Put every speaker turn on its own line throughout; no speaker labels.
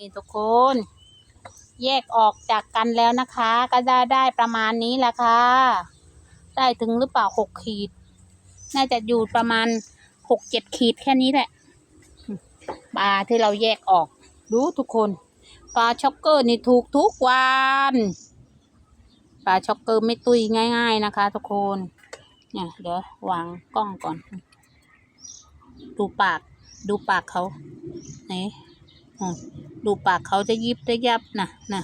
นี่ทุกคน แยกออกจากกันแล้วนะคะ ก็ได้ได้ประมาณนี้แหละค่ะ ได้ถึงหรือเปล่าหกขีด น่าจะอยู่ประมาณหกเจ็ดขีดแค่นี้แหละปลาที่เราแยกออก ดูทุกคนปลาช็อกเกอร์นี่ถูกทุกวันปลาช็อกเกอร์ไม่ตุยง่าย ๆนะคะ ทุกคนเนี่ยเดี๋ยววางกล้องก่อน ดูปากดูปากเขาไหน ดูปากเขาจะยิบจะยับนะนะ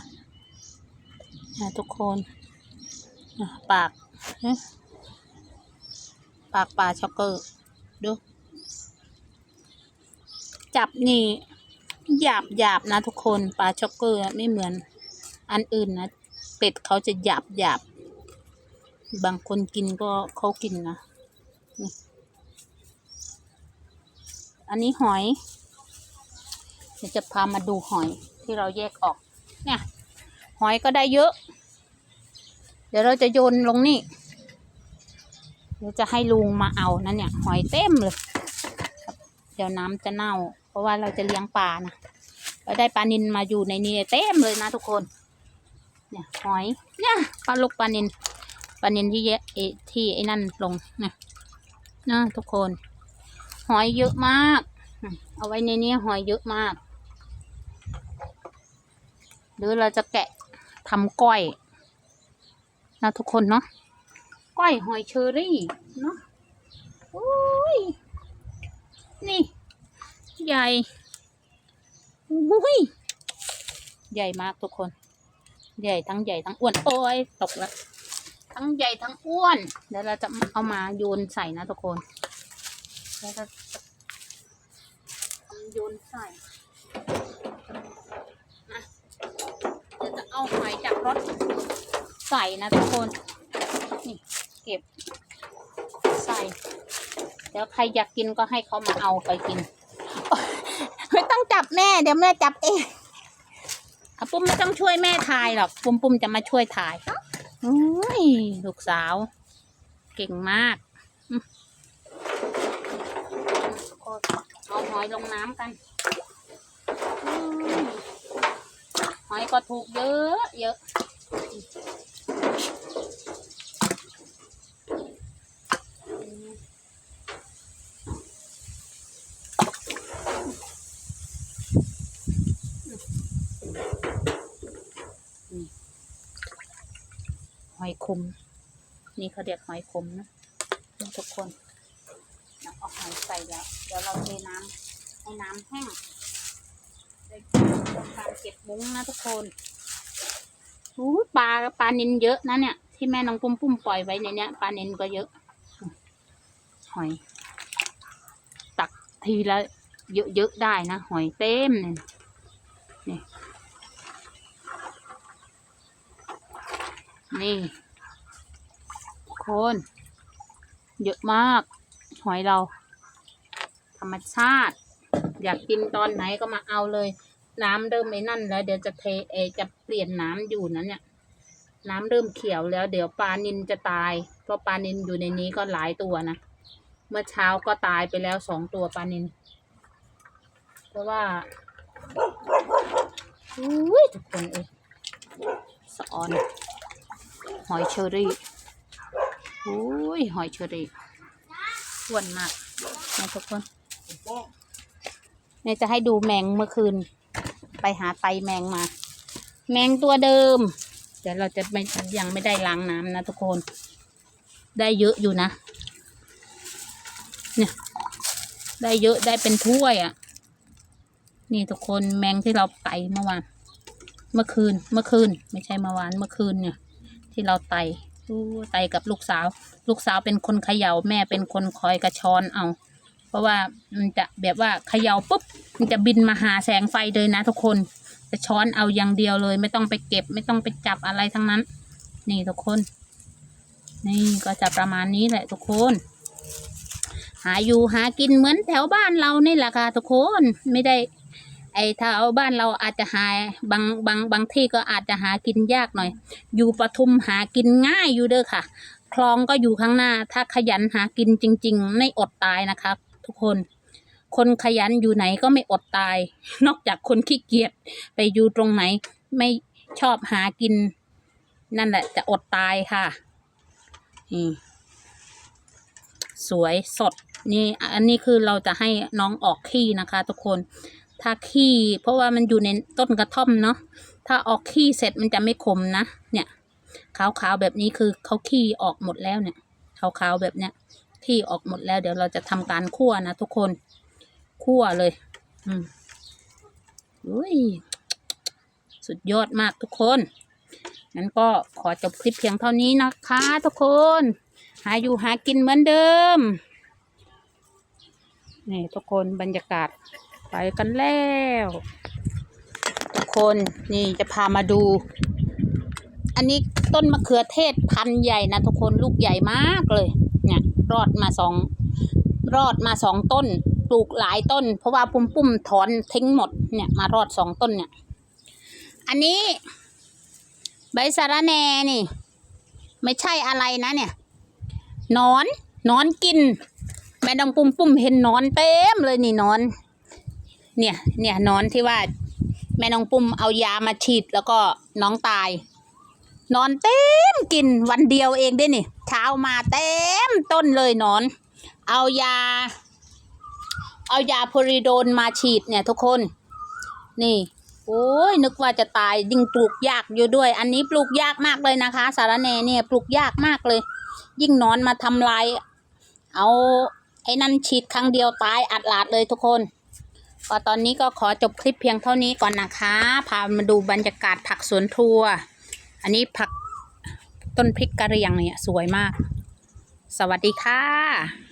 นะทุกคนนะปากเอ๊ะปากปลาช็อกเกอร์ดู จับนี่หยาบหยาบนะทุกคนปลาช็อกเกอร์ไม่เหมือน อันอื่นนะเป็ดเขาจะหยาบหยาบบางคนกินก็เขากินนะ อันนี้หอย ดี๋ยวจะพามาดูหอยที่เราแยกออก เนี่ย หอยก็ได้เยอะ เดี๋ยวเราจะโยนลงนี่ เดี๋ยวจะให้ลุงมาเอานั่นเนี่ย หอยเต็มเลย เดี๋ยวน้ำจะเน่า เพราะว่าเราจะเลี้ยงปลานะเราได้ปลานินมาอยู่ในนี้เต็มเลยนะทุกคน เนี่ยหอย เนี่ยปลาลูกปลานินปลานินที่เยอะที่ไอ้นั่นลงนี่ยนะทุกคน หอยเยอะมาก เอาไว้ในนี้หอยเยอะมาก รือเราจะแกะทำก้อยนะทุกคนเนาะก้อยหอยเชอรี่เนาะโอ้ยนี่ ใหญ่อุ้ยใหญ่มากทุกคน ใหญ่ทั้งใหญ่ทั้งอ้วนโอ้ยตกแล้วทั้งใหญ่ทั้งอ้วนเดี๋ยวเราจะเอามาโยนใส่นะทุกคนแล้วจะโยนใส่นะเดี๋ยวจะเอาหอยจาก รถใส่นะทุกคน นี่เก็บใส่ เดี๋ยวใครอยากกินก็ให้เขามาเอาไปกิน ไม่ต้องจับแม่เดี๋ยวแม่จับเองอะปุ้มไม่ต้องช่วยแม่ถ่ายหรอก ปุ้มปุ้มจะมาช่วยถ่ายโอ้ยลูกสาว เก่งมากอืมเอาหอยลงน้ำกัน อืมหอยก็ถูกเยอะเยอะหอยคม นี่เขาเรียกหอยคมนะทุกคนเราเอาหอยใส่แล้ว เดี๋ยวเราเทน้ำให้น้ำแห้ง ได้กาเก็บมุ้งนะทุกคนอู้ปลาปลาเนินเยอะนะเนี่ย ที่แม่น้องปุ้มปุ้มปล่อยไว้ในเนี้ยปลาเนินก็เยอะ หอย ตักทีละเยอะๆได้นะ หอยเต็มเลยนี่นี่คน เยอะมาก หอยเรา ธรรมชาติ อยากกินตอนไหนก็มาเอาเลย น้ำเริ่มไม่นั่นแล้ว เดี๋ยวจะเทเอจะเปลี่ยนน้ำอยู่นั้นเนี่ย น้ำเริ่มเขียวแล้ว เดี๋ยวปลานินจะตาย เพราะปลานินอยู่ในนี้ก็หลายตัวนะเมื่อเช้าก็ตายไปแล้วสองตัวปลานิน เพราะว่าอุ้ยทุกคนเอ้ยสอน หอยเชอรี่โอ้ยหอยเชอรี่อ้วนมากนะทุกคน เนี่ยจะให้ดูแมงเมื่อคืน ไปหาไตแมงมา แมงตัวเดิม เดี๋ยวเราจะไม่ยังไม่ได้ล้างน้ำนะทุกคน ได้เยอะอยู่นะ เนี่ย ได้เยอะได้เป็นถ้วยอะ่ะ นี่ทุกคนแมงที่เราไตเมื่อวาน เมื่อคืน เมื่อคืน ไม่ใช่เมื่อวาน เมื่อคืนเนี่ย ที่เราไต่อู้ไตกับลูกสาว ลูกสาวเป็นคนเขยา่าแม่เป็นคนคอยกระชอนเอา ราะว่ามันจะแบบว่าเขย่าปุ๊บมันจะบินมาหาแสงไฟเลยนะทุกคน จะช้อนเอาอย่างเดียวเลย ไม่ต้องไปเก็บ ไม่ต้องไปจับอะไรทั้งนั้น นี่ทุกคน นี่ก็จะประมาณนี้แหละทุกคน หาอยู่หากินเหมือนแถวบ้านเรานี่แหละค่ะทุกคนไม่ได้ ไอ้แถวบ้านเราอาจจะหาบางบางบางที่ก็อาจจะหากินยากหน่อย อยู่ปทุมหากินง่ายอยู่เด้อค่ะคลองก็อยู่ข้างหน้า ถ้าขยันหากินจริง ๆ ไม่อดตายนะคะ ทุกคน คนขยันอยู่ไหนก็ไม่อดตาย นอกจากคนขี้เกียจไปอยู่ตรงไหน ไม่ชอบหากิน นั่นแหละจะอดตายค่ะนี่สวยสดนี่อันนี้คือเราจะให้น้องออกขี้นะคะ ทุกคนถ้าขี้เพราะว่ามันอยู่ในต้นกระท่อมเนาะถ้าออกขี้เสร็จมันจะไม่ขมนะ เนี่ยขาวๆแบบนี้คือเขาขี้ออกหมดแล้วเนี่ยขาวๆแบบเนี้ย ขี้ออกหมดแล้ว เดี๋ยวเราจะทำการคั่วนะทุกคนคั่วเลย อืมอุ้ยสุดยอดมากทุกคนงั้นก็ขอจบคลิปเพียงเท่านี้นะคะ ทุกคน หาอยู่หากินเหมือนเดิม นี่ทุกคนบรรยากาศไปกันแล้ว ทุกคนนี่จะพามาดู อันนี้ต้นมะเขือเทศพันใหญ่นะทุกคนลูกใหญ่มากเลย รอดมาสองรอดมาสองต้น ปลูกหลายต้น เพราะว่าปุ้มปุ้มถอนทิ้งหมดเนี่ยมารอดสองต้นเนี่ย อันนี้ ใบสะระแน่นี่ ไม่ใช่อะไรนะเนี่ยนอนนอนกิน แม่ดองปุ้มปุ้มเห็นนอนเต็มเลยนี่นอน เนี่ยเนี่ยนอนที่ว่า แม่น้องปุ้มเอายามาฉีดแล้วก็น้องตาย นอนเต็มกินวันเดียวเองได้นี่เช้ามาเต็มต้นเลยนอน เอายา เอายาโพริโดนมาฉีดเนี่ยทุกคน นี่ โอ้ยนึกว่าจะตายยิ่งปลูกยากอยู่ด้วย อันนี้ปลูกยากมากเลยนะคะ สารแนเนี่ยปลูกยากมากเลย ยิ่งนอนมาทำลายเอาไอ้นั่นฉีดครั้งเดียวตายอัดลาดเลยทุกคน ก็ตอนนี้ก็ขอจบคลิปเพียงเท่านี้ก่อนนะคะ พามาดูบรรยากาศผักสวนครัว อันนี้ผักต้นพริกกะเรียงเนี่ย สวยมาก สวัสดีค่ะ